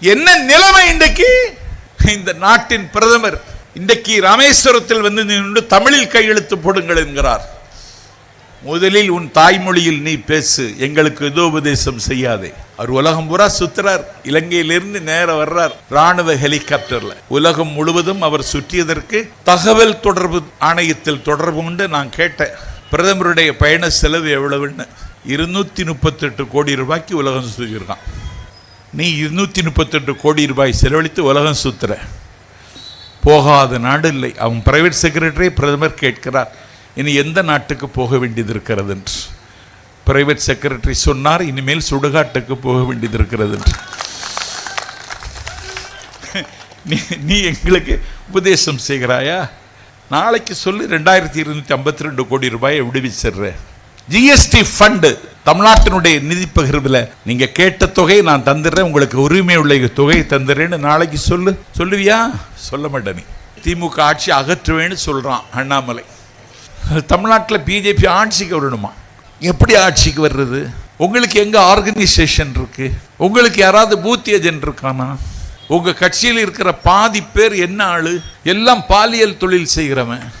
என்ன நிலைமை இன்றைக்கு? இந்த நாட்டின் பிரதமர் இன்றைக்கு ராமேஸ்வரத்தில் வந்து நின்று தமிழில் கையெழுத்து போடுங்கள் என்கிறார். முதலில் உன் தாய்மொழியில் நீ பேசு எங்களுக்கு ஏதோ உபதேசம் செய்யாதே. அவர் உலகம் பூரா சுத்துறார் இலங்கையிலிருந்து நேர வர்றார் ராணுவ ஹெலிகாப்டர்ல. உலகம் முழுவதும் அவர் சுற்றியதற்கு தகவல் தொடர்பு ஆணையத்தில் தொடர்பு கொண்டு நான் கேட்டேன் பிரதமருடைய பயண செலவு எவ்வளவுன்னு. இருநூத்தி முப்பத்தெட்டு கோடி ரூபாய்க்கு உலகம் சுற்றிருக்கான் நீ இருநூற்றி முப்பத்தெட்டு கோடி ரூபாய் செலவழித்து உலகம் சுத்துற. போகாத நாடு இல்லை அவன் பிரைவேட் செக்ரட்டரியை பிரதமர் கேட்கிறார். இனி எந்த நாட்டுக்கு போக வேண்டியது இருக்கிறது என்று. பிரைவேட் செக்ரட்டரி சொன்னார் இனிமேல் சுடுகாட்டுக்கு போக வேண்டியது இருக்கிறது என்று. நீ நீ எங்களுக்கு உபதேசம் செய்கிறாயா? நாளைக்கு சொல்லி ரெண்டாயிரத்தி இருநூற்றி ஐம்பத்தி ரெண்டு கோடி ரூபாயை விடுவிச்சிடுற ஜிஎஸ்டி ஃபண்டு தமிழ்நாட்டினுடைய நிதி பகிர்வில் நீங்க கேட்ட தொகையை நான் தந்துடுறேன். உங்களுக்கு உரிமை உள்ள தொகையை தந்துடுறேன்னு நாளைக்கு சொல்லு. சொல்லுவியா? சொல்ல மாட்டேன் நீ. திமுக ஆட்சி அகற்றுவேன்னு சொல்றான் அண்ணாமலை. தமிழ்நாட்டில் பிஜேபி ஆட்சிக்கு வரணுமா? எப்படி ஆட்சிக்கு வர்றது? உங்களுக்கு எங்கே ஆர்கனைசேஷன் இருக்கு? உங்களுக்கு யாராவது பூத் ஏஜென்ட் இருக்கானா? உங்க கட்சியில் இருக்கிற பாதி பேர் என்ன ஆளு? எல்லாம் பாலியல் தொழில் செய்கிறவன்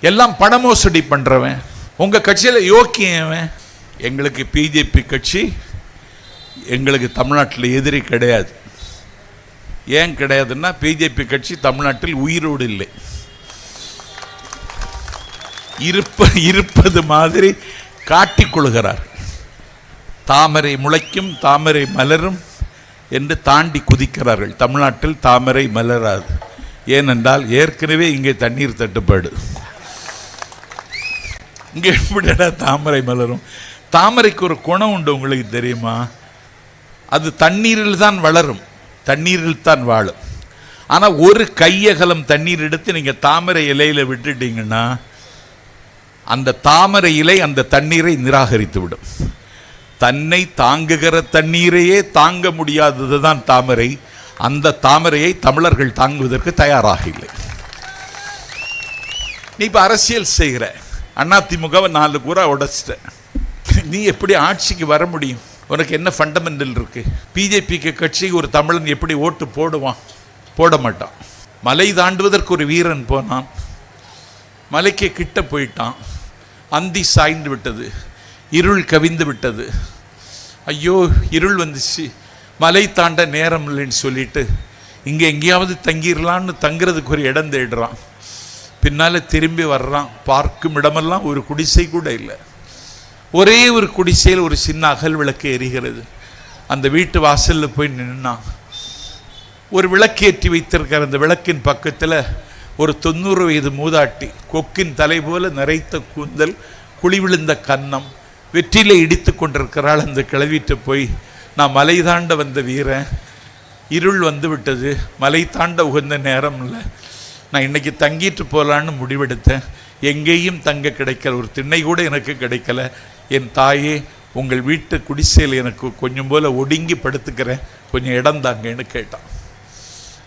எல்லாம் பண மோசடி பண்றவன். உங்கள் கட்சியில் யோக்கியவன் எங்களுக்கு பிஜேபி கட்சி எங்களுக்கு தமிழ்நாட்டில் எதிரி கிடையாது. ஏன் கிடையாதுன்னா பிஜேபி கட்சி தமிழ்நாட்டில் உயிரோடு இல்லை. இருப்ப இருப்பது மாதிரி காட்டிக்கொள்கிறார் தாமரை முளைக்கும் தாமரை மலரும் என்று தாண்டி குதிக்கிறார்கள். தமிழ்நாட்டில் தாமரை மலராது. ஏனென்றால் ஏற்கனவே இங்கே தண்ணீர் தட்டுப்பாடு. இங்கே எப்படிடா தாமரை மலரும்? தாமரைக்கு ஒரு குணம் உண்டு உங்களுக்கு தெரியுமா? அது தண்ணீரில் தான் வளரும். தண்ணீரில் தான் வாழும். ஆனால் ஒரு கையகலம் தண்ணீர் எடுத்து நீங்கள் தாமரை இலையில விட்டுட்டீங்கன்னா அந்த தாமரை இலை அந்த தண்ணீரை நிராகரித்து விடும். தன்னை தாங்குகிற தண்ணீரையே தாங்க முடியாதது தான் தாமரை. அந்த தாமரையை தமிழர்கள் தாங்குவதற்கு தயாராக இல்லை. நீ இப்போ அரசியல் செய்கிற. அதிமுகவை நாலு கூறா உடச்சிட்டேன் நீ எப்படி ஆட்சிக்கு வர முடியும்? உனக்கு என்ன ஃபண்டமெண்டல் இருக்குது பிஜேபிக்கு கட்சிக்கு ஒரு தமிழன் எப்படி ஓட்டு போடுவான்? போட மாட்டான். மலை தாண்டுவதற்கு ஒரு வீரன் போனான். மலைக்கு கிட்ட போயிட்டான். அந்தி சாய்ந்து விட்டது. இருள் கவிந்து விட்டது. ஐயோ இருள் வந்துச்சு. மலை தாண்ட நேரம் இல்லைன்னு சொல்லிட்டு இங்கே எங்கேயாவது தங்கிடலான்னு தங்குறதுக்கு ஒரு இடம் தேடுறான். பின்னால் திரும்பி வர்றான். பார்க்கும் இடமெல்லாம் ஒரு குடிசை கூட இல்லை. ஒரே ஒரு குடிசையில் ஒரு சின்ன அகல் விளக்கு எரிகிறது. அந்த வீட்டு வாசலில் போய் நின்னான். ஒரு விளக்கேற்றி வைத்திருக்கிற அந்த விளக்கின் பக்கத்தில் ஒரு தொண்ணூறு வயது மூதாட்டி கொக்கின் தலை போல நிறைத்த கூந்தல் குழி விழுந்த கன்னம் வெற்றியில் இடித்து கொண்டிருக்கிறாள். அந்த கிளவிட்டு போய் நான் மலை தாண்ட வந்த வீரன். இருள் வந்து விட்டது. மலை தாண்ட உகந்த நேரம் இல்லை. நான் இன்றைக்கி தங்கிட்டு போகலான்னு முடிவெடுத்தேன். எங்கேயும் தங்க கிடைக்கல. ஒரு திண்ணை கூட எனக்கு கிடைக்கல. என் தாயே உங்கள் வீட்டு குடிசையில் எனக்கு கொஞ்சம் போல் ஒடுங்கி படுத்துக்கிறேன். கொஞ்சம் இடம் தாங்கன்னு கேட்டான்.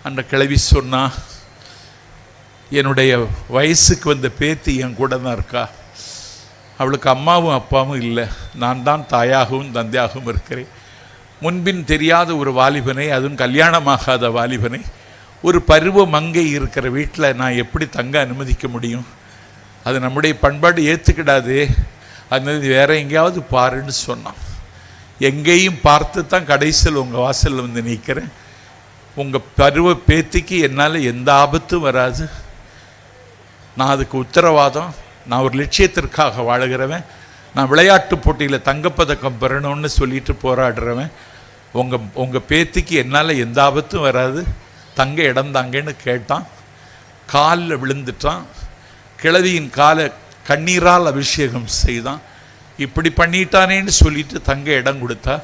அந்த கிளவி சொன்னா என்னுடைய வயசுக்கு வந்த பேத்தி என் கூட தான் இருக்கா? அவளுக்கு அம்மாவும் அப்பாவும் இல்லை. நான் தான் தாயாகவும் தந்தையாகவும் இருக்கிறேன். முன்பின் தெரியாத ஒரு வாலிபனை அதுவும் கல்யாணமாகாத வாலிபனை ஒரு பருவ மங்கை இருக்கிற வீட்டில் நான் எப்படி தங்க அனுமதிக்க முடியும்? அது நம்முடைய பண்பாடு ஏற்றுக்கிடாதே அந்த வேற எங்கேயாவது பாருன்னு சொன்னான். எங்கேயும் பார்த்து தான் கடைசியில் உங்கள் வாசலில் வந்து நிற்கிறேன் உங்கள் பருவ பேத்திக்கு என்னால் எந்த ஆபத்தும் வராது. நான் அதுக்கு உத்தரவாதம். நான் ஒரு லட்சியத்திற்காக வாழுகிறவன். நான் விளையாட்டு போட்டியில் தங்கப்பதக்கம் பெறணும்னு சொல்லிட்டு போராடுறவன். உங்கள் உங்கள் பேத்திக்கு என்னால் எந்த ஆபத்தும் வராது. தங்க இடம் தாங்கன்னு கேட்டான். காலில் விழுந்துட்டான். கிழவியின் காலை கண்ணீரால் அபிஷேகம் செய்தான். இப்படி பண்ணிட்டானேன்னு சொல்லிட்டு தங்க இடம் கொடுத்தா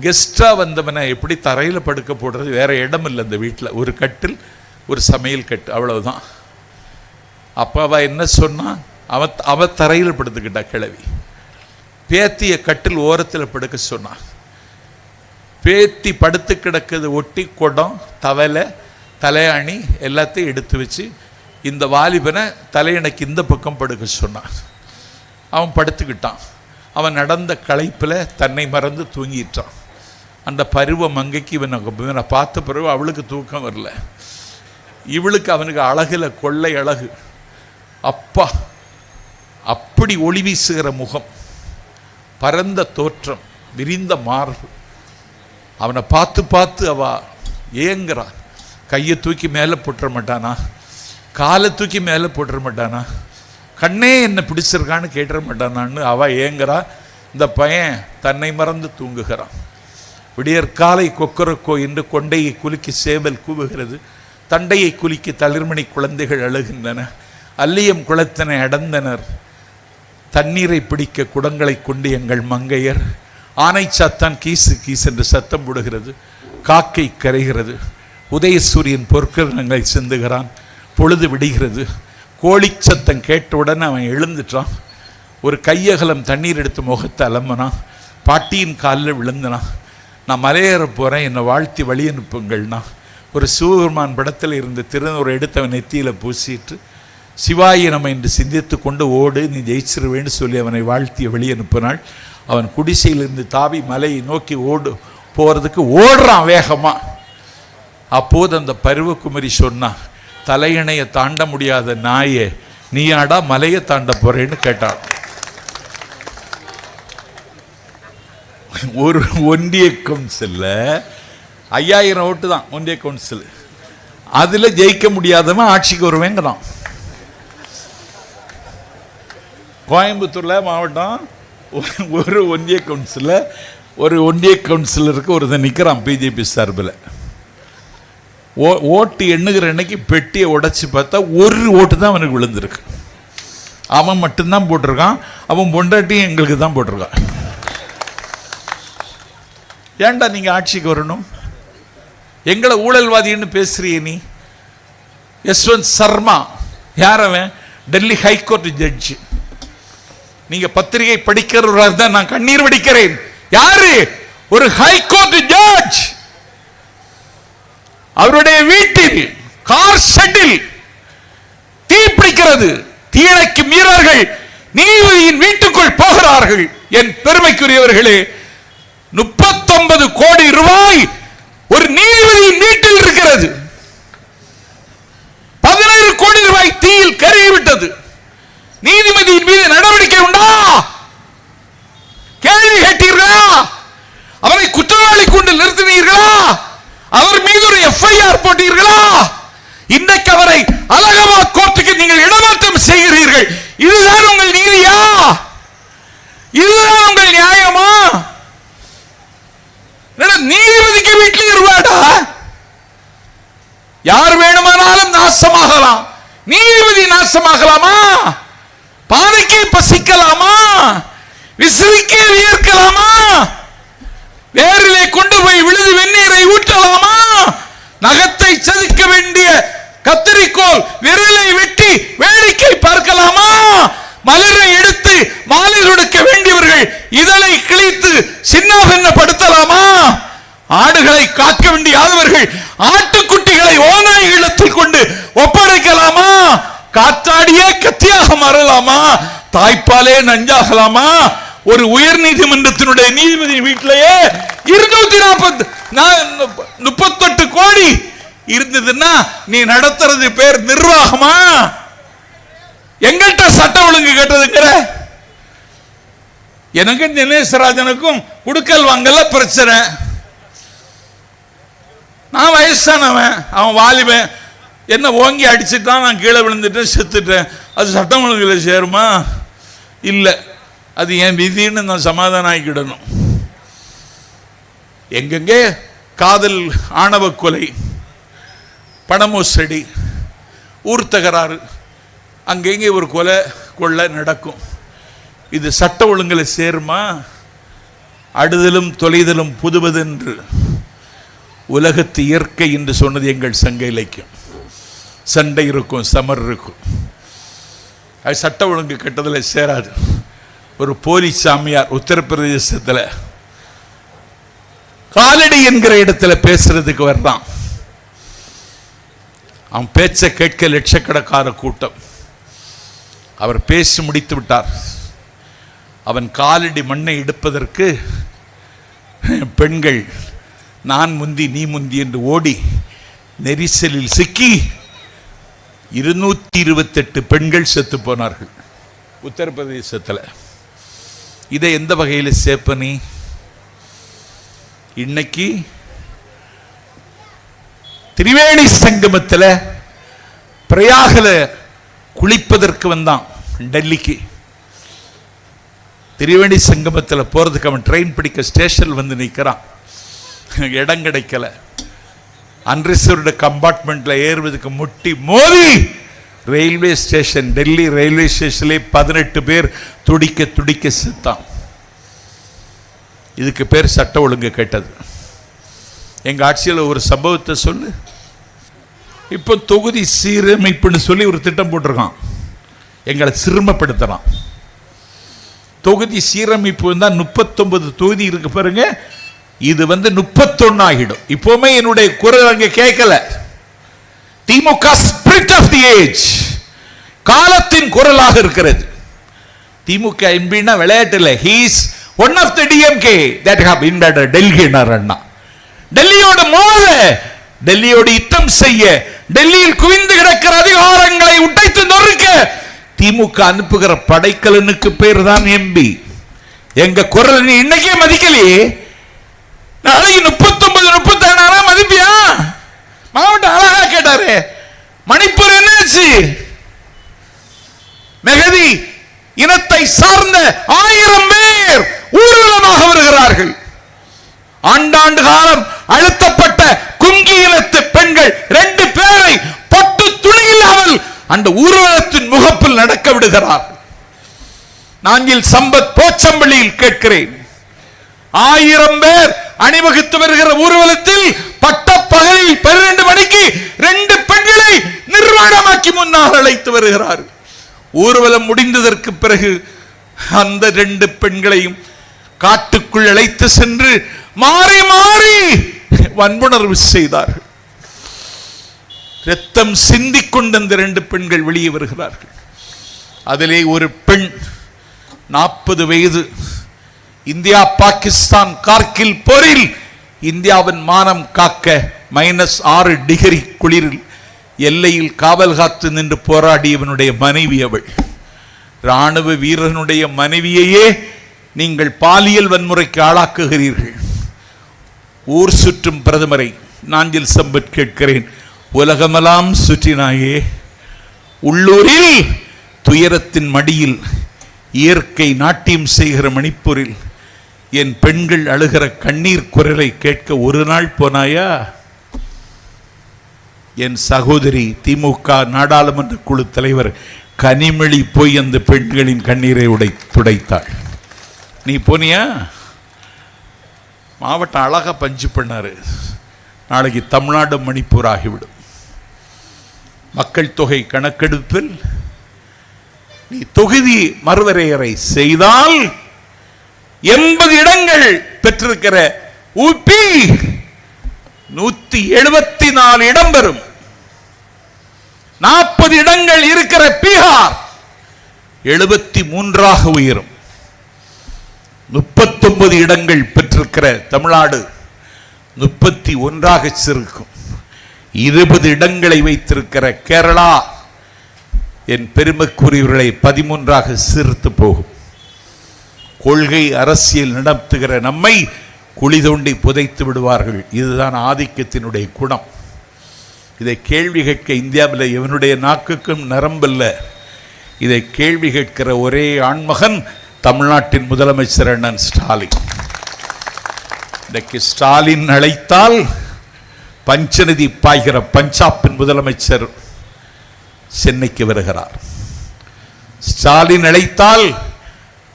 கெஸ்ட்டாக வந்தவனை எப்படி தரையில் படுக்க போடுறது? வேற இடம் இல்லை இந்த வீட்டில் ஒரு கட்டில் ஒரு சமையல் கட்டு. அவ்வளவுதான். அப்போ என்ன சொன்னா அவ அவ தரையில் படுத்துக்கிட்டா கிழவி. பேத்திய கட்டில் ஓரத்தில் படுக்க சொன்னான் பேத்தி படுத்து கிடக்குது ஒட்டி குடம் தவலை தலையாணி எல்லாத்தையும் எடுத்து வச்சு இந்த வாலிபனை தலையணைக்கு இந்த பக்கம் படுக்க சொன்னான் அவன் படுத்துக்கிட்டான். அவன் நடந்த களைப்பில் தன்னை மறந்து தூங்கிட்டான். அந்த பருவ மங்கைக்கு இவனை இவனை பார்த்த பிறகு அவளுக்கு தூக்கம் வரல. இவளுக்கு அவனுக்கு அழகுல கொள்ளை அழகு. அப்பா அப்படி ஒளி வீசுகிற முகம் பரந்த தோற்றம் விரிந்த மார்பு. அவனை பார்த்து பார்த்து அவ ஏங்குறா. கையை தூக்கி மேலே போட்டுற மாட்டானா? காலை தூக்கி மேலே போட்டுற மாட்டானா? கண்ணே என்னை பிடிச்சிருக்கான்னு கேட்டுற மாட்டானான்னு அவ ஏங்குறா. இந்த பையன் தன்னை மறந்து தூங்குகிறான். விடியற்காலை கொக்கரக்கோ என்று கொண்டையை குலுக்கி சேவல் கூவுகிறது. தண்டையை குலுக்கி தளிர்மணி குழந்தைகள் அழுகின்றன. அல்லியம் குளத்தினை அடந்தனர். தண்ணீரை பிடிக்க குடங்களை கொண்டு எங்கள் மங்கையர். ஆனை சத்தான் கீசு கீஸ் என்று சத்தம் போடுகிறது. காக்கை கரைகிறது. உதயசூரியன் பொற்கிரணங்களை சிந்துகிறான். பொழுது விடுகிறது. கோழி சத்தம் கேட்டவுடன் அவன் எழுந்துட்டான். ஒரு கையகலம் தண்ணீர் எடுத்து முகத்தை அலம்பினான். பாட்டியின் காலில் விழுந்தனான். நான் மலையேற போகிறேன் என்னை வாழ்த்தி வழி அனுப்புங்கள்னா ஒரு சிவபெருமான் படத்தில் இருந்த திருநூறு எடுத்தவன் நெத்தியில் பூசிட்டு சிவாயை நம்ம என்று சிந்தித்து கொண்டு ஓடு. நீ ஜெயிச்சிருவேன்னு சொல்லி அவனை வாழ்த்திய வழி அனுப்பினாள். அவன் குடிசையிலிருந்து தாவி மலையை நோக்கி ஓடு போகிறதுக்கு ஓடுறான் வேகமாக அப்போது அந்த பருவக்குமரி சொன்னா தலையணையை தாண்ட முடியாத நாயே நீயாடா மலையை தாண்ட போறேன்னு கேட்டான். ஒரு ஒன்றிய கவுன்சில்ல ஐயாயிரம் ஓட்டு தான் ஒன்றிய கவுன்சில். அதில் ஜெயிக்க முடியாதவன் ஆட்சிக்கு வருவேங்கிறான். கோயம்புத்தூரில் மாவட்டம் ஒரு- ஒன்றிய கவுன்சிலில் ஒரு ஒன்றிய கவுன்சிலருக்கு ஒருத்தன் நிற்கிறான் பிஜேபி சார்பில். ஓ ஓட்டு எண்ணுகிற அன்னைக்கு பெட்டியை உடைச்சி பார்த்தா ஒரு ஓட்டு தான் அவனுக்கு விழுந்திருக்கு. அவன் மட்டும்தான் போட்டிருக்கான். அவன் பொண்டாட்டியும் எங்களுக்கு தான் போட்டிருக்கான் ஏன்டா நீங்கள் ஆட்சிக்கு வரணும்? எங்களை ஊழல்வாதின்னு பேசுறிய நீ. யஸ்வந்த் சர்மா. யார் அவன்? Delhi high court judge. நீங்க பத்திரிகை படிக்கிறவராக தான் நான் கண்ணீர் வடிக்கிறேன். யாரு? ஒரு ஹைகோர்ட் ஜட்ஜ் அவருடைய வீட்டில் கார் ஷெட்டில் தீ பிடிக்கிறது. தீயணைக்கு மீறர்கள். நீதிபதியின் வீட்டுக்குள் போகிறார்கள். என் பெருமைக்குரியவர்களே முப்பத்தொன்பது கோடி ரூபாய் ஒரு நீதிபதியின் வீட்டில் இருக்கிறது. பதினேழு கோடி ரூபாய் தீயில் கருகிவிட்டது. நீதிமதியின் மீது நடவடிக்கை உண்டா? கேள்வி கேட்டீர்களா? அவரை குற்றவாளி கொண்டு நிறுத்தினீர்களா? அவர் மீது ஒரு எஃப்ஐஆர் போட்டீர்களா? இன்னைக்கு அவரை அலகமா கோர்ட்டுக்கு நீங்கள் இடமாற்றம் செய்கிறீர்கள். இதுதான் உங்கள் நீதியா? இதுதான் உங்கள் நியாயமா? என்னடா, நீதிபதிக்கு வீட்டில் இருவாடா யார் வேணுமானாலும் நாசமாகலாம். நீதிபதி நாசமாகலாமா? பானைக்கு பசிக்கலாமா? விசிறிக்கே வியர்க்கலாமா? வேரிலே கொண்டு போய் விழுது வெந்நீரை ஊற்றலாமா? நகத்தை செதுக்க வேண்டிய கத்தரிக்கோல் விரலை வெட்டி வேடிக்கை பார்க்கலாமா? மலரை எடுத்து மாலை கொடுக்க வேண்டியவர்கள் இதழை கிழித்து சின்னாபின்னப்படுத்தலாமா ஆடுகளை காக்க வேண்டிய ஆதவர்கள் ஆட்டுக்குட்டிகளை ஓநாய் இல்லத்தில் கொண்டு ஒப்படைக்கலாமா? காற்றாடியே கத்தி கத்தியாக மாறலாமா தாய்ப்பாலே நஞ்சாகலாமா? ஒரு உயர் நீதிமன்றத்தினுடைய நீதிபதி வீட்டிலேயே இருநூத்தி நாற்பது முப்பத்தெட்டு கோடி இருந்ததுன்னா நீ நடத்துறது பேர் நிர்வாகமா? எங்கள்கிட்ட சட்ட ஒழுங்கு கேட்டதுங்கிற? எனக்கும் தினேசராஜனுக்கும் குடுக்கல் வாங்கல பிரச்சனை. நான் வயசானவன் அவன் வாலிபன். என்ன ஓங்கி அடிச்சுட்டான் நான் கீழே விழுந்துட்டேன் செத்துட்டேன். அது சட்டம் ஒழுங்கில் சேருமா? இல்லை. அது என் விதின்னு நான் சமாதானம் ஆக்கிடணும். எங்கெங்கே? காதல் ஆணவ கொலை பணமோசடி ஊர் தகராறு. அங்கெங்கே ஒரு கொலை கொள்ளை நடக்கும். இது சட்ட ஒழுங்கில் சேருமா? அடுதலும் தொலைதலும் புதுவதென்று. உலகத்து இயற்கை என்று சொன்னது எங்கள் சங்க இலக்கியம். சண்டை இருக்கும் சமர் இருக்கும். அது சட்ட ஒழுங்கு கட்டத்தில் சேராது. ஒரு போலீஸ் சாமியார் உத்தரப்பிரதேசத்தில் காலடி என்கிற இடத்துல பேசுறதுக்கு வர்றான். அவன் பேச்சை கேட்க லட்சக்கணக்கான கூட்டம். அவர் பேசி முடித்து விட்டார். அவன் காலடி மண்ணை எடுப்பதற்கு பெண்கள் நான் முந்தி நீ முந்தி என்று ஓடி நெரிசலில் சிக்கி இருநூத்தி இருபத்தெட்டு பெண்கள் செத்து போனார்கள். உத்தரப்பிரதேசத்தில். இதை எந்த வகையில் சேப்பனி நீ இன்னைக்கு திரிவேணி சங்கமத்தில் பிரயாகல குளிப்பதற்கு வந்தான் டெல்லிக்கு. திரிவேணி சங்கமத்தில் போகிறதுக்கு அவன் ட்ரெயின் பிடிக்க ஸ்டேஷனில் வந்து நிற்கிறான் இடம் கிடைக்கல. அன்ரிசர்வ்டு கம்பார்ட்மெண்ட்டில் ஏறுவதற்கு முட்டி மோதி ரயில்வே ஸ்டேஷன் டெல்லி ரயில்வே ஸ்டேஷன்லேயே பதினெட்டு பேர் துடிக்க துடிக்க செத்தான். இதுக்கு பேர் சட்ட ஒழுங்கு கேட்டது. எங்கள் ஆட்சியில் ஒரு சம்பவத்தை சொல்லு. இப்போ தொகுதி சீரமைப்புன்னு சொல்லி ஒரு திட்டம் போட்டிருக்கான். எங்களை சிறுமப்படுத்தலாம். தொகுதி சீரமைப்பு தான் முப்பத்தொன்பது தொகுதி இருக்கு பாருங்க. இது வந்து முப்பத்தொன்னு ஆகிடும் இப்போவுமே என்னுடைய குரல் அங்கே கேட்கல. DMK spirit of the age காலத்தின் குரலாக இருக்கிறது. திமுக எம்பின்னா விளையாட்டுல he's one of the DMK that have invader Delhi அண்ணா. டெல்லியோட மோத டெல்லியோட யுத்தம் செய்ய டெல்லியில் குவிந்து கிடக்கிற அதிகாரங்களை உடைத்து நொறுக்க திமுக அனுப்புகிற படைக்கலனுக்கு பேர் தான் எம்பி எங்க குரல் நீ இன்னைக்கே மதிக்கலையே. நாளைக்கு முப்பத்தொன்பது முப்பத்தேழாயிரம் மதிப்பியா? மாவட்டம் அழகா கேட்டாரு. மணிப்பூர் என்னாச்சு? மெகதி இனத்தை சார்ந்த ஆயிரம் பேர் ஊர்வலமாக வருகிறார்கள். ஆண்டாண்டு காலம் அழுத்தப்பட்ட குங்கி இனத்து பெண்கள் ரெண்டு பேரை பட்டு துணி இல்லாமல் அந்த ஊர்வலத்தின் முகப்பில் நடக்க விடுகிறார் நாங்கள் சம்பத் போச்சம்பள்ளியில் கேட்கிறேன். ஆயிரம் பேர் அணிவகுத்து வருகிற ஊர்வலத்தில் பட்ட பகலில் பன்னிரண்டு மணிக்கு ரெண்டு பெண்களை நிர்வாணமாக்கி முன்னால் அழைத்து வருகிறார்கள் ஊர்வலம் முடிந்ததற்கு பிறகு அந்த ரெண்டு பெண்களையும் காட்டுக்குள் அழைத்து சென்று மாறி மாறி வன்புணர்வு செய்தார்கள். ரத்தம் சிந்திக் கொண்டு அந்த ரெண்டு பெண்கள் வெளியே வருகிறார்கள். அதிலே ஒரு பெண் நாற்பது வயது இந்தியா பாகிஸ்தான் கார்கில் போரில் இந்தியாவின் மானம் காக்க மைனஸ் ஆறு டிகிரி குளிரில் எல்லையில் காவல் காத்து நின்று போராடியவனுடைய மனைவி அவள். ராணுவ வீரனுடைய மனைவியையே நீங்கள் பாலியல் வன்முறைக்கு ஆளாக்குகிறீர்கள். ஊர் சுற்றும் பிரதமரை நாஞ்சில் சம்பத் கேட்கிறேன். உலகமெல்லாம் சுற்றினாயே. உள்ளூரில் துயரத்தின் மடியில் இயற்கை நாட்டியம் செய்கிற மணிப்பூரில் என் பெண்கள் அழுகிற கண்ணீர் குரலை கேட்க ஒரு நாள் போனாயா? என் சகோதரி திமுக நாடாளுமன்ற குழு தலைவர் கனிமொழி போய் அந்த பெண்களின் கண்ணீரை உடை துடைத்தாள். நீ போனியா? மாவட்டம் அழகா பஞ்சு பண்ணாரு. நாளைக்கு தமிழ்நாடு மணிப்பூர் ஆகிவிடும். மக்கள் தொகை கணக்கெடுப்பில் நீ தொகுதி மறுவரையறை செய்தால் எண்பது இடங்கள் பெற்றிருக்கிற உபி நூத்தி எழுபத்தி நாலு இடம் பெறும். நாற்பது இடங்கள் இருக்கிற பீகார் எழுபத்தி மூன்றாக உயரும். முப்பத்தொன்பது இடங்கள் பெற்றிருக்கிற தமிழ்நாடு முப்பத்தி ஒன்றாக சிறுக்கும். இருபது இடங்களை வைத்திருக்கிற கேரளா என் பெருமைக்குரியவர்களை பதிமூன்றாக சீர்த்து போகும். கொள்கை அரசியல் நடத்துகிற நம்மை குழி தோண்டி புதைத்து விடுவார்கள். இதுதான் ஆதிக்கத்தினுடைய குணம். இதை கேள்வி கேட்க இந்தியாவில் இவனுடைய நாக்குக்கும் நரம்பில்ல. இதை கேள்வி கேட்கிற ஒரே ஆண்மகன் தமிழ்நாட்டின் முதலமைச்சர் அண்ணன் ஸ்டாலின். இன்றைக்கு ஸ்டாலின் அழைத்தால் பஞ்சநிதி பாய்கிற பஞ்சாபின் முதலமைச்சர் சென்னைக்கு வருகிறார். ஸ்டாலின் அழைத்தால்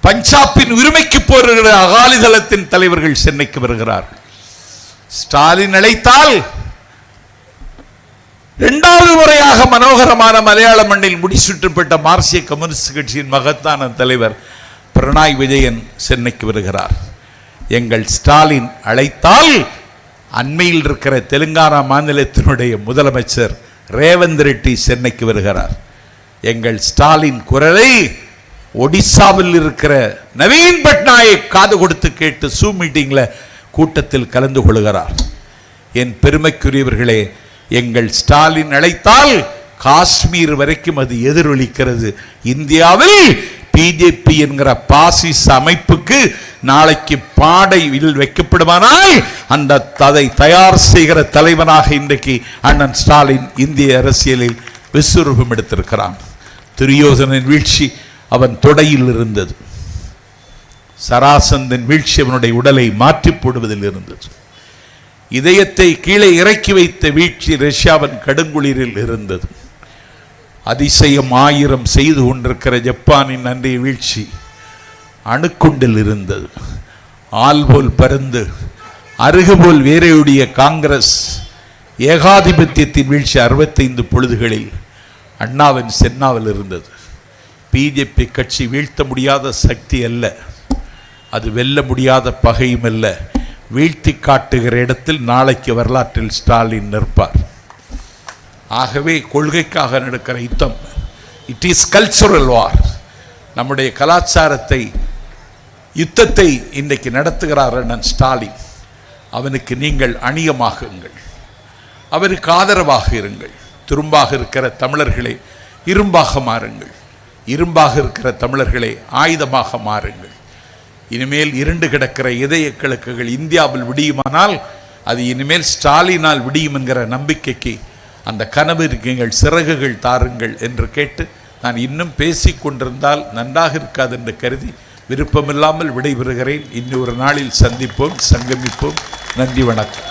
பஞ்சாபின் உரிமைக்கு போருகிற அகாலிதளத்தின் தலைவர்கள் சென்னைக்கு வருகிறார்கள் ஸ்டாலின் அழைத்தால் இரண்டாவது முறையாக மனோகரமான மலையாள மண்ணில் முடிசூட்டப்பட்ட மார்க்சிய கம்யூனிஸ்ட் கட்சியின் மகத்தான தலைவர் பிரணாய் விஜயன் சென்னைக்கு வருகிறார். எங்கள் ஸ்டாலின் அழைத்தால் அண்மையில் இருக்கிற தெலுங்கானா மாநிலத்தினுடைய முதலமைச்சர் ரேவந்த் ரெட்டி சென்னைக்கு வருகிறார். எங்கள் ஸ்டாலின் குரலை ஒடிசாவில் இருக்கிற நவீன் பட்நாயக் காது கொடுத்து கேட்டு சூ மீட்டிங்ல கூட்டத்தில் கலந்து கொள்கிறார். என் பெருமைக்குரியவர்களே எங்கள் ஸ்டாலின் அழைத்தால் காஷ்மீர் வரைக்கும் அது எதிரொலிக்கிறது. இந்தியாவில் பிஜேபி என்கிற பாசிச அமைப்புக்கு நாளைக்கு பாடை வைக்கப்படுமானால் அந்த அதை தயார் செய்கிற தலைவனாக இன்றைக்கு அண்ணன் ஸ்டாலின் இந்திய அரசியலில் விஸ்வரூபம் எடுத்திருக்கிறான். துரியோதனின் வீழ்ச்சி அவன் தொடையில் இருந்தது. சராசந்தன் வீழ்ச்சி அவனுடைய உடலை மாற்றிப் போடுவதில் இருந்தது. இதயத்தை கீழே இறக்கி வைத்த வீழ்ச்சி ரஷ்யாவின் கடுங்குளிரில் இருந்தது. அதிசயம் ஆயிரம் செய்து கொண்டிருக்கிற ஜப்பானின் அன்றைய வீழ்ச்சி அணுக்குண்டில் இருந்தது. ஆல்போல் போல் பறந்து அருகுபோல் வேறையுடைய காங்கிரஸ் ஏகாதிபத்தியத்தின் வீழ்ச்சி அறுபத்தைந்து பொழுதுகளில் அண்ணாவின் சென்னாவில் இருந்தது. பிஜேபி கட்சி வீழ்த்த முடியாத சக்தி அல்ல. அது வெல்ல முடியாத பகையும் அல்ல. வீழ்த்தி காட்டுகிற இடத்தில் நாளைக்கு வரலாற்றில் ஸ்டாலின் நிற்பார். ஆகவே கொள்கைக்காக நடக்கிற யுத்தம் இட் இஸ் கல்ச்சுரல் வார் நம்முடைய கலாச்சாரத்தை யுத்தத்தை இன்றைக்கு நடத்துகிறார் அண்ணன் ஸ்டாலின். அவனுக்கு நீங்கள் அணியமாகுங்கள் அவருக்கு ஆதரவாக இருங்கள். துரும்பாக இருக்கிற தமிழர்களே இரும்பாக மாறுங்கள். இரும்பாக இருக்கிற தமிழர்களை ஆயுதமாக மாறுங்கள். இனிமேல் இருண்டு கிடக்கிற இதய கிழக்குகள் இந்தியாவில் விடியுமானால் அது இனிமேல் ஸ்டாலினால் விடியும் என்கிற நம்பிக்கைக்கு அந்த கனவு இருக்கீங்கள் சிறகுகள் தாருங்கள் என்று கேட்டு நான் இன்னும் பேசி கொண்டிருந்தால் நன்றாக இருக்காது என்று கருதி விருப்பமில்லாமல் விடைபெறுகிறேன். இன்னொரு நாளில் சந்திப்போம் சங்கமிப்போம். நன்றி வணக்கம்.